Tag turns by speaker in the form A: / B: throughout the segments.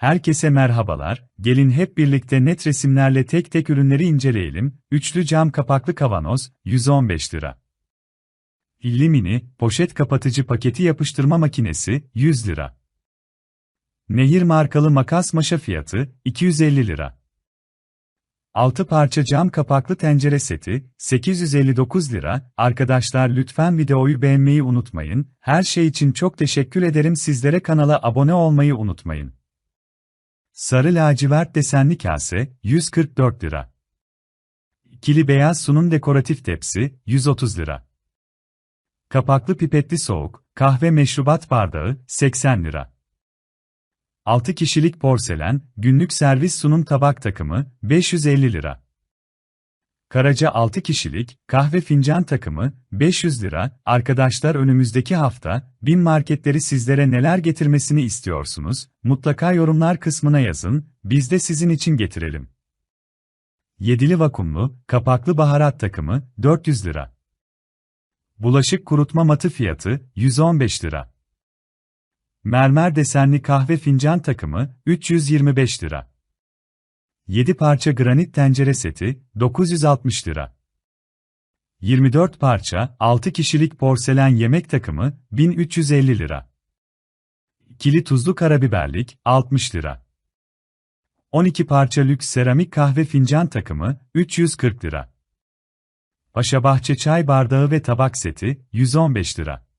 A: Herkese merhabalar, gelin hep birlikte net resimlerle tek tek ürünleri inceleyelim. Üçlü cam kapaklı kavanoz, 115 lira. Hilli mini, poşet kapatıcı paketi yapıştırma makinesi, 100 lira. Nehir markalı makas maşa fiyatı, 250 lira. 6 parça cam kapaklı tencere seti, 859 lira. Arkadaşlar lütfen videoyu beğenmeyi unutmayın. Her şey için çok teşekkür ederim sizlere kanala abone olmayı unutmayın. Sarı lacivert desenli kase, 144 lira. İkili beyaz sunum dekoratif tepsi, 130 lira. Kapaklı pipetli soğuk, kahve meşrubat bardağı, 80 lira. 6 kişilik porselen, günlük servis sunum tabak takımı, 550 lira. Karaca 6 kişilik, kahve fincan takımı, 500 lira. Arkadaşlar önümüzdeki hafta, bin marketleri sizlere neler getirmesini istiyorsunuz? Mutlaka yorumlar kısmına yazın, biz de sizin için getirelim. Yedili vakumlu, kapaklı baharat takımı, 400 lira. Bulaşık kurutma matı fiyatı, 115 lira. Mermer desenli kahve fincan takımı, 325 lira. 7 parça granit tencere seti, 960 lira. 24 parça, 6 kişilik porselen yemek takımı, 1350 lira. İkili tuzlu karabiberlik, 60 lira. 12 parça lüks seramik kahve fincan takımı, 340 lira. Paşabahçe çay bardağı ve tabak seti, 115 lira.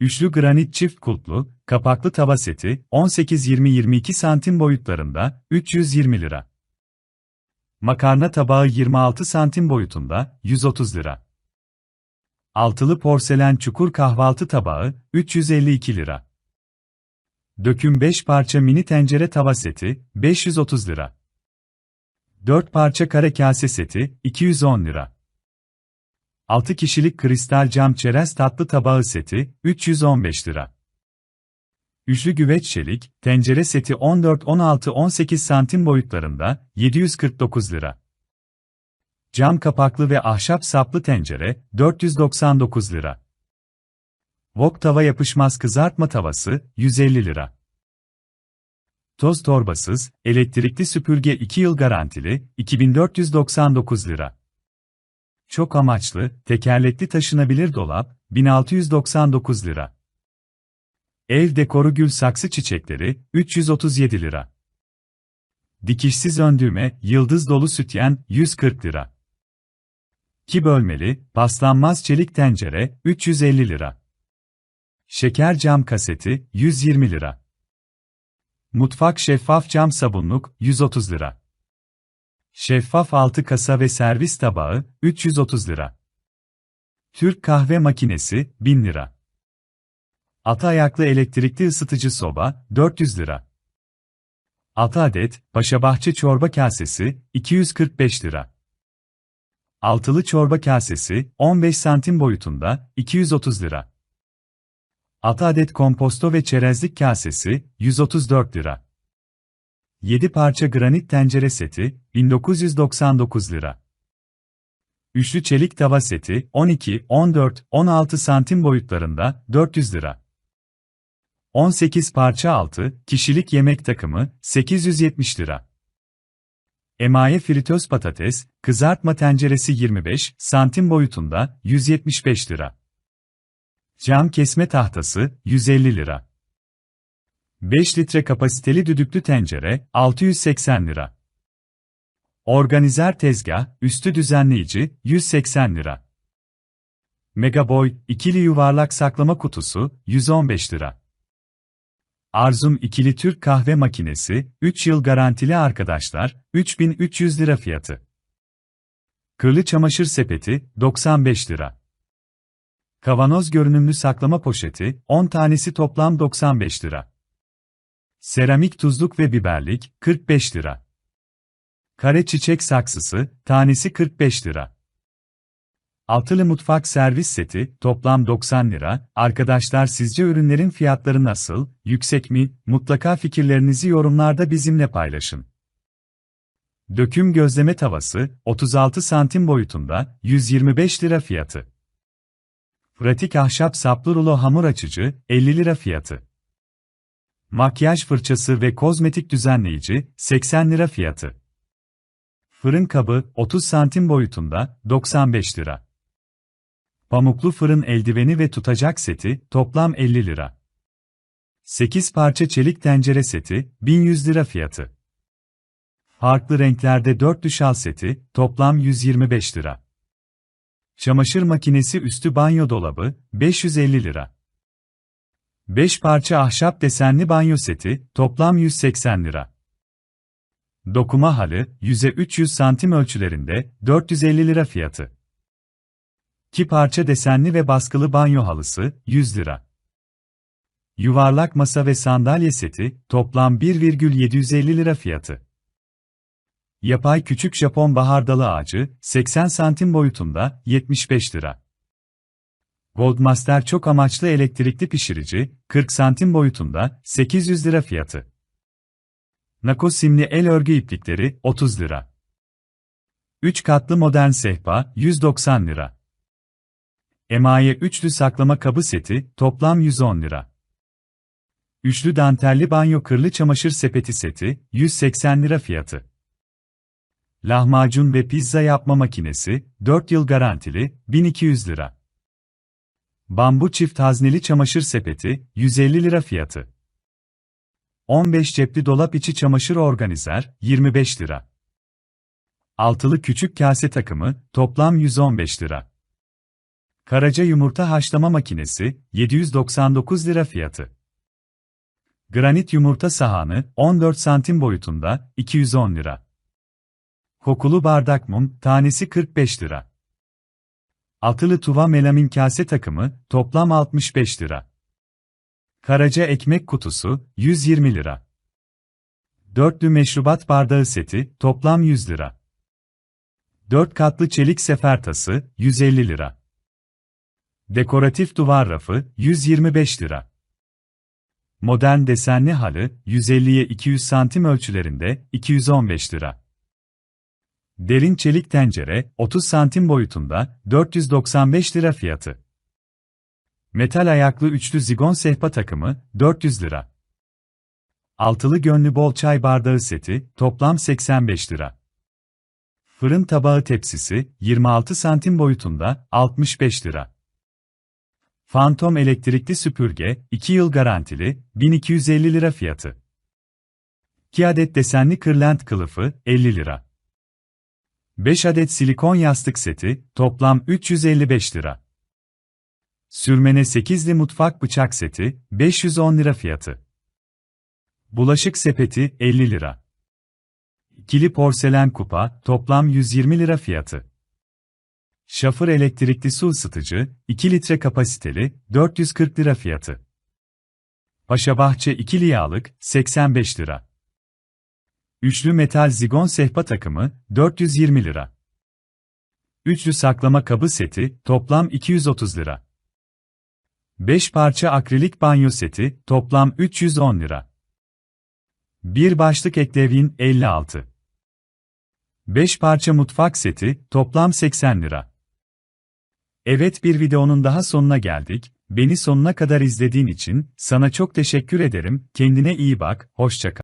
A: Üçlü granit çift kulplu, kapaklı tava seti, 18-20-22 santim boyutlarında, 320 lira. Makarna tabağı 26 santim boyutunda, 130 lira. Altılı porselen çukur kahvaltı tabağı, 352 lira. Döküm 5 parça mini tencere tava seti, 530 lira. 4 parça kare kase seti, 210 lira. 6 kişilik kristal cam çerez tatlı tabağı seti, 315 lira. Üçlü güveç çelik, tencere seti 14-16-18 santim boyutlarında, 749 lira. Cam kapaklı ve ahşap saplı tencere, 499 lira. Wok tava yapışmaz kızartma tavası, 150 lira. Toz torbasız, elektrikli süpürge 2 yıl garantili, 2499 lira. Çok amaçlı, tekerlekli taşınabilir dolap, 1699 lira. Ev dekoru gül saksı çiçekleri, 337 lira. Dikişsiz öndürme, yıldız dolu sütyen, 140 lira. 2 bölmeli, paslanmaz çelik tencere, 350 lira. Şeker cam kaseti, 120 lira. Mutfak şeffaf cam sabunluk, 130 lira. Şeffaf altı kasa ve servis tabağı, 330 lira. Türk kahve makinesi, 1000 lira. Ata ayaklı elektrikli ısıtıcı soba, 400 lira. 6 adet, Paşabahçe çorba kasesi, 245 lira. Altılı çorba kasesi, 15 santim boyutunda, 230 lira. 6 adet komposto ve çerezlik kasesi, 134 lira. 7 parça granit tencere seti, 1999 lira. Üçlü çelik tava seti, 12, 14, 16 santim boyutlarında, 400 lira. 18 parça altı, kişilik yemek takımı, 870 lira. Emaye fritöz patates, kızartma tenceresi 25 santim boyutunda, 175 lira. Cam kesme tahtası, 150 lira. 5 litre kapasiteli düdüklü tencere, 680 lira. Organizer tezgah, üstü düzenleyici, 180 lira. Megaboy, ikili yuvarlak saklama kutusu, 115 lira. Arzum ikili Türk kahve makinesi, 3 yıl garantili arkadaşlar, 3300 lira fiyatı. Kırlı çamaşır sepeti, 95 lira. Kavanoz görünümlü saklama poşeti, 10 tanesi toplam 95 lira. Seramik tuzluk ve biberlik, 45 lira. Kare çiçek saksısı, tanesi 45 lira. Altılı mutfak servis seti, toplam 90 lira. Arkadaşlar sizce ürünlerin fiyatları nasıl, yüksek mi? Mutlaka fikirlerinizi yorumlarda bizimle paylaşın. Döküm gözleme tavası, 36 santim boyutunda, 125 lira fiyatı. Pratik ahşap saplı rulo hamur açıcı, 50 lira fiyatı. Makyaj fırçası ve kozmetik düzenleyici, 80 lira fiyatı. Fırın kabı, 30 santim boyutunda, 95 lira. Pamuklu fırın eldiveni ve tutacak seti, toplam 50 lira. 8 parça çelik tencere seti, 1100 lira fiyatı. Farklı renklerde 4 şal seti, toplam 125 lira. Çamaşır makinesi üstü banyo dolabı, 550 lira. 5 parça ahşap desenli banyo seti, toplam 180 lira. Dokuma halı, 100'e 300 santim ölçülerinde, 450 lira fiyatı. 2 parça desenli ve baskılı banyo halısı, 100 lira. Yuvarlak masa ve sandalye seti, toplam 1,750 lira fiyatı. Yapay küçük Japon bahardalı ağacı, 80 santim boyutunda, 75 lira. Goldmaster çok amaçlı elektrikli pişirici, 40 santim boyutunda, 800 lira fiyatı. Nako simli el örgü iplikleri, 30 lira. 3 katlı modern sehpa, 190 lira. Emaye üçlü saklama kabı seti, toplam 110 lira. Üçlü dantelli banyo kırlı çamaşır sepeti seti, 180 lira fiyatı. Lahmacun ve pizza yapma makinesi, 4 yıl garantili, 1200 lira. Bambu çift hazneli çamaşır sepeti, 150 lira fiyatı. 15 cepli dolap içi çamaşır organizer, 25 lira. Altılı küçük kase takımı, toplam 115 lira. Karaca yumurta haşlama makinesi, 799 lira fiyatı. Granit yumurta sahanı, 14 santim boyutunda, 210 lira. Kokulu bardak mum, tanesi 45 lira. Altılı tuva melamin kase takımı, toplam 65 lira. Karaca ekmek kutusu, 120 lira. Dörtlü meşrubat bardağı seti, toplam 100 lira. 4 katlı çelik sefer tası, 150 lira. Dekoratif duvar rafı, 125 lira. Modern desenli halı, 150'ye 200 santim ölçülerinde, 215 lira. Derin çelik tencere, 30 santim boyutunda, 495 lira fiyatı. Metal ayaklı üçlü zigon sehpa takımı, 400 lira. Altılı gönlü bol çay bardağı seti, toplam 85 lira. Fırın tabağı tepsisi, 26 santim boyutunda, 65 lira. Phantom elektrikli süpürge, 2 yıl garantili, 1250 lira fiyatı. 2 adet desenli kırlent kılıfı, 50 lira. 5 adet silikon yastık seti, toplam 355 lira. Sürmene 8'li mutfak bıçak seti, 510 lira fiyatı. Bulaşık sepeti, 50 lira. İkili porselen kupa, toplam 120 lira fiyatı. Şafır elektrikli su ısıtıcı, 2 litre kapasiteli, 440 lira fiyatı. Paşabahçe ikili yağlık, 85 lira. Üçlü metal zigon sehpa takımı, 420 lira. Üçlü saklama kabı seti, toplam 230 lira. 5 parça akrilik banyo seti, toplam 310 lira. Bir başlık eklevin, 56. 5 parça mutfak seti, toplam 80 lira. Evet bir videonun daha sonuna geldik. Beni sonuna kadar izlediğin için sana çok teşekkür ederim. Kendine iyi bak, hoşça kal.